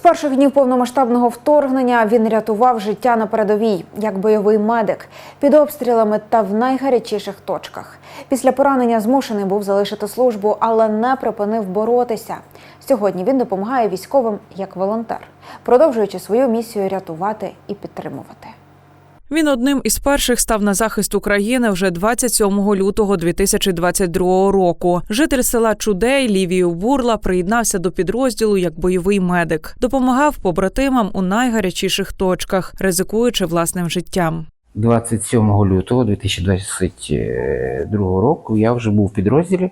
перших днів повномасштабного вторгнення він рятував життя на передовій як бойовий медик під обстрілами та в найгарячіших точках. Після поранення змушений був залишити службу, але не припинив боротися. Сьогодні він допомагає військовим як волонтер, продовжуючи свою місію рятувати і підтримувати. Він одним із перших став на захист України вже 27 лютого 2022 року. Житель села Чудей Лівію Бурла приєднався до підрозділу як бойовий медик, допомагав побратимам у найгарячіших точках, ризикуючи власним життям. 27 лютого 2022 року я вже був в підрозділі.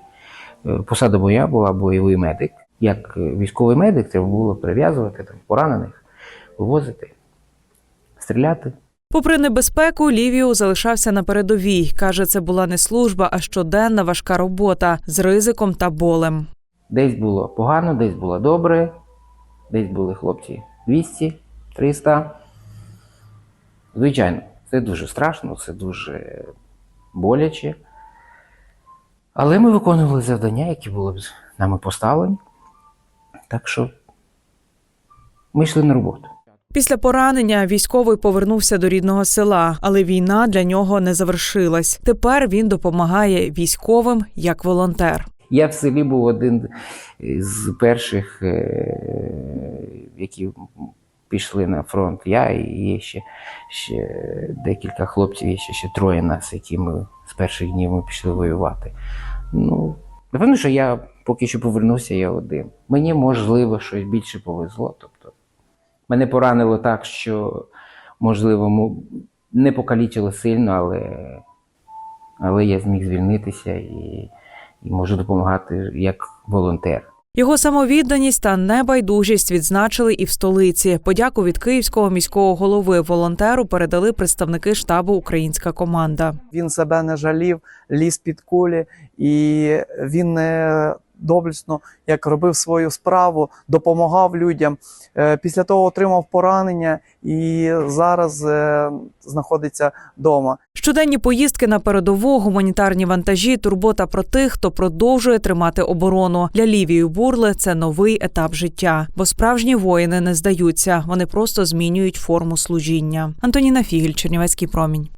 Е, Посада моя була бойовий медик. Як військовий медик, треба було прив'язувати там, поранених, вивозити, стріляти. Попри небезпеку, Лівію залишався на передовій. каже, це була не служба, а щоденна важка робота з ризиком та болем. Десь було погано, десь було добре, десь були хлопці 200, 300. Звичайно, це дуже страшно, це дуже боляче. Але ми виконували завдання, які були нами поставлені. Так що ми йшли на роботу. Після поранення військовий повернувся до рідного села, але війна для нього не завершилась. Тепер він допомагає військовим як волонтер. Я в селі був один з перших, е, які пішли на фронт. Я і ще, ще декілька хлопців, є ще, ще троє нас, які ми з перших днів ми пішли воювати. Ну, напевно, що я поки що повернувся, я один. Мені можливо щось більше повезло. Тобто, мене поранило так, що можливо не покалічило сильно, але, але я зміг звільнитися і, і можу допомагати як волонтер. Його самовідданість та небайдужість відзначили і в столиці. Подяку від київського міського голови волонтеру передали представники штабу Українська команда. він себе не жалів, ліз під кулі, і він не доблесно, як робив свою справу, допомагав людям. Е, Після того отримав поранення і зараз е, знаходиться вдома. Щоденні поїздки на передову, гуманітарні вантажі, турбота про тих, хто продовжує тримати оборону. Для Лівії Бурли це новий етап життя, бо справжні воїни не здаються. Вони просто змінюють форму служіння. Антоніна Фігель, Чернівецький промінь.